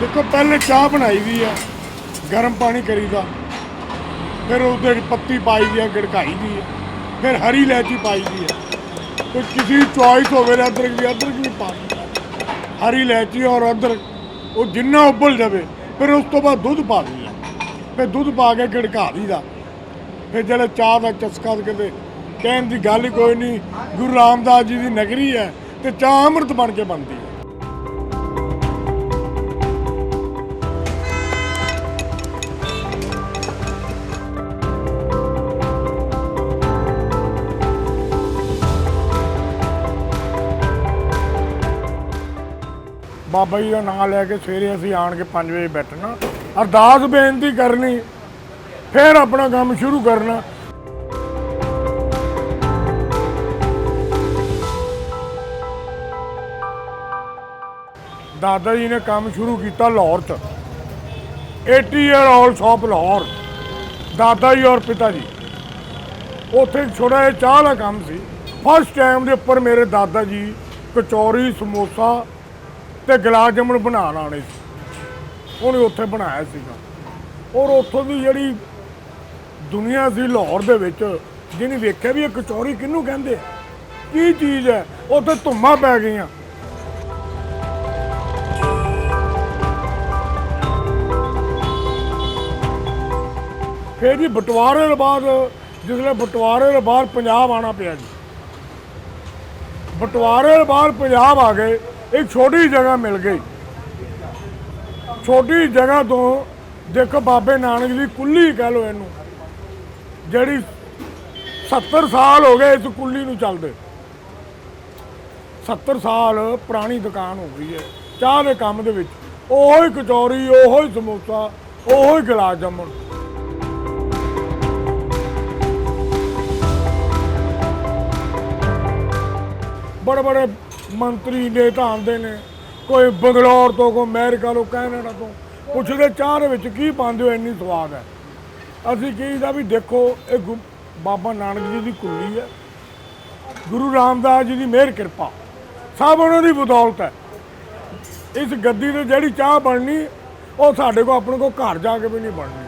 ਦੇਖੋ, ਪਹਿਲੇ ਚਾਹ ਬਣਾਈ ਦੀ ਆ, ਗਰਮ ਪਾਣੀ ਕਰੀਦਾ। ਫਿਰ ਉਹਦੇ ਵਿੱਚ ਪੱਤੀ ਪਾਈ ਦੀ ਆ, ਗੜਕਾਈ ਦੀ ਆ। ਫਿਰ ਹਰੀ ਇਲਾਇਚੀ ਪਾਈ ਦੀ ਆ। ਕੋਈ ਕਿਸੇ ਚੋਇਸ ਹੋਵੇ ਤਾਂ ਅਦਰਕ ਵੀ ਅਦਰਕ ਵੀ ਪਾ ਹਰੀ ਇਲਾਇਚੀ ਔਰ ਅਦਰਕ, ਉਹ ਜਿੰਨਾ ਉਬਲ ਜਾਵੇ, ਫਿਰ ਉਸ ਤੋਂ ਬਾਅਦ ਦੁੱਧ ਪਾ ਦਿੰਦਾ। ਫਿਰ ਦੁੱਧ ਪਾ ਕੇ ਗੜਕਾ ਦੀਦਾ ਫਿਰ ਜਿਹੜਾ ਚਾਹ ਦਾ ਚਸਕਾ ਤੇ ਕਿਤੇ ਕਹਿਣ ਦੀ ਗੱਲ ਕੋਈ ਨਹੀਂ, ਗੁਰੂ ਰਾਮਦਾਸ ਜੀ ਦੀ ਨਗਰੀ ਹੈ ਤੇ ਚਾਹ ਅੰਮ੍ਰਿਤ ਬਣ ਕੇ ਬਣਦੀ ਬਾਬਾ ਜੀ ਦਾ ਨਾਮ ਲੈ ਕੇ ਸਵੇਰੇ ਅਸੀਂ ਆਣ ਕੇ 5 ਵਜੇ ਬੈਠਣਾ। ਅਰਦਾਸ ਬੇਨਤੀ ਕਰਨੀ, ਫਿਰ ਆਪਣਾ ਕੰਮ ਸ਼ੁਰੂ ਕਰਨਾ। ਦਾਦਾ ਜੀ ਨੇ ਕੰਮ ਸ਼ੁਰੂ ਕੀਤਾ ਲਾਹੌਰ 'ਚ। 80 ਇਅਰ 올ਡ ਸ਼ਾਪ ਲਾਹੌਰ। ਦਾਦਾ ਜੀ ਔਰ ਪਿਤਾ ਜੀ। ਉੱਥੇ ਇੱਕ ਛੋਟਾ ਜਿਹਾ ਚਾਹ ਦਾ ਕੰਮ ਸੀ। ਫਸਟ ਟਾਈਮ ਦੇ ਉੱਪਰ ਮੇਰੇ ਦਾਦਾ ਜੀ ਕਚੌਰੀ, ਸਮੋਸਾ ਤੇ ਗੁਲਾਬ ਜਾਮੁਨ ਬਣਾ ਆਣੇ ਸੀ। ਉਹਨੇ ਉੱਥੇ ਬਣਾਇਆ ਸੀਗਾ। ਔਰ ਉੱਥੋਂ ਦੀ ਜਿਹੜੀ ਦੁਨੀਆ ਸੀ ਲਾਹੌਰ ਦੇ ਵਿੱਚ, ਜਿਹਨੇ ਵੇਖਿਆ ਵੀ ਇਹ ਕਚੌਰੀ ਕਿਹਨੂੰ ਕਹਿੰਦੇ ਕੀ ਚੀਜ਼ ਹੈ? ਉੱਥੇ ਧੁੰਮਾਂ ਪੈ ਗਈਆਂ। ਫਿਰ ਜੀ ਬਟਵਾਰੇ ਦੇ ਬਾਅਦ ਜਿਸਲੇ ਬਟਵਾਰੇ ਦੇ ਬਾਅਦ ਪੰਜਾਬ ਆਣਾ ਪਿਆ ਜੀ। ਬਟਵਾਰੇ ਦੇ ਬਾਅਦ ਪੰਜਾਬ ਆ ਗਏ। ਇੱਕ ਛੋਟੀ ਜਗ੍ਹਾ ਮਿਲ ਗਈ। ਛੋਟੀ ਜਗ੍ਹਾ ਤੋਂ ਦੇਖੋ ਬਾਬੇ ਨਾਨਕ ਦੀ ਕੁੱਲੀ ਕਹਿ ਲੋ ਇਹਨੂੰ, ਜਿਹੜੀ 70 ਸਾਲ ਹੋ ਗਏ ਇਸ ਕੁੱਲੀ ਨੂੰ ਚੱਲਦੇ। 70 ਸਾਲ ਪੁਰਾਣੀ ਦੁਕਾਨ ਹੋ ਗਈ ਹੈ, ਚਾਹ ਦੇ ਕੰਮ ਦੇ ਵਿੱਚ। ਉਹੋ ਹੀ ਕਚੌਰੀ, ਉਹੋ ਹੀ ਸਮੋਸਾ, ਉਹੋ ਹੀ ਗੁਲਾਬ ਜਾਮੁਨ ਬੜੇ ਬੜੇ ਮੰਤਰੀ ਨੇਤਾ ਆਉਂਦੇ ਨੇ। ਕੋਈ ਬੰਗਲੌਰ ਤੋਂ, ਕੋਈ ਅਮਰੀਕਾ ਤੋਂ, ਕੈਨੇਡਾ ਤੋਂ। ਪੁੱਛਦੇ ਚਾਹ ਦੇ ਵਿੱਚ ਕੀ ਪਾਉਂਦੇ ਹੋ, ਇੰਨੀ ਸਵਾਦ ਹੈ। ਅਸੀਂ ਕਹੀਦਾ ਵੀ ਦੇਖੋ, ਇਹ ਗੁ- ਬਾਬਾ ਨਾਨਕ ਜੀ ਦੀ ਕੁੱਲੀ ਹੈ। ਗੁਰੂ ਰਾਮਦਾਸ ਜੀ ਦੀ ਮਿਹਰ ਕਿਰਪਾ। ਸਭ ਉਹਨਾਂ ਦੀ ਬਦੌਲਤ ਹੈ। ਇਸ ਗੱਦੀ ਤੇ ਜਿਹੜੀ ਚਾਹ ਬਣਨੀ, ਉਹ ਸਾਡੇ ਕੋਲ, ਆਪਣੇ ਕੋਲ ਘਰ ਜਾ ਕੇ ਵੀ ਨਹੀਂ ਬਣਨੀ।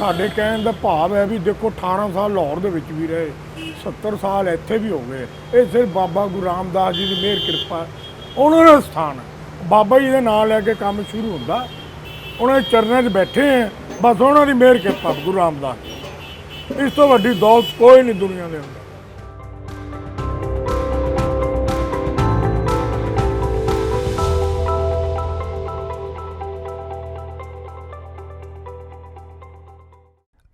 ਸਾਡੇ ਕਹਿਣ ਦਾ ਭਾਵ ਹੈ ਵੀ ਦੇਖੋ 18 ਸਾਲ ਲਾਹੌਰ ਦੇ ਵਿੱਚ ਵੀ ਰਹੇ 70 ਸਾਲ ਇੱਥੇ ਵੀ ਹੋ ਗਏ। ਇਹ ਸਿਰਫ ਬਾਬਾ ਗੁਰੂ ਰਾਮਦਾਸ ਜੀ ਦੀ ਮਿਹਰ, ਕਿਰਪਾ, ਉਹਨਾਂ ਦਾ ਸਥਾਨ ਬਾਬਾ ਜੀ ਦੇ ਨਾਂ ਲੈ ਕੇ ਕੰਮ ਸ਼ੁਰੂ ਹੁੰਦਾ। ਉਹਨਾਂ ਦੇ ਚਰਨਾਂ 'ਚ ਬੈਠੇ ਹੈ, ਬਸ ਉਹਨਾਂ ਦੀ ਮਿਹਰ, ਕਿਰਪਾ ਗੁਰੂ ਰਾਮਦਾਸ ਇਸ ਤੋਂ ਵੱਡੀ ਦੌਲਤ ਕੋਈ ਨਹੀਂ ਦੁਨੀਆ ਦੇ ਅੰਦਰ।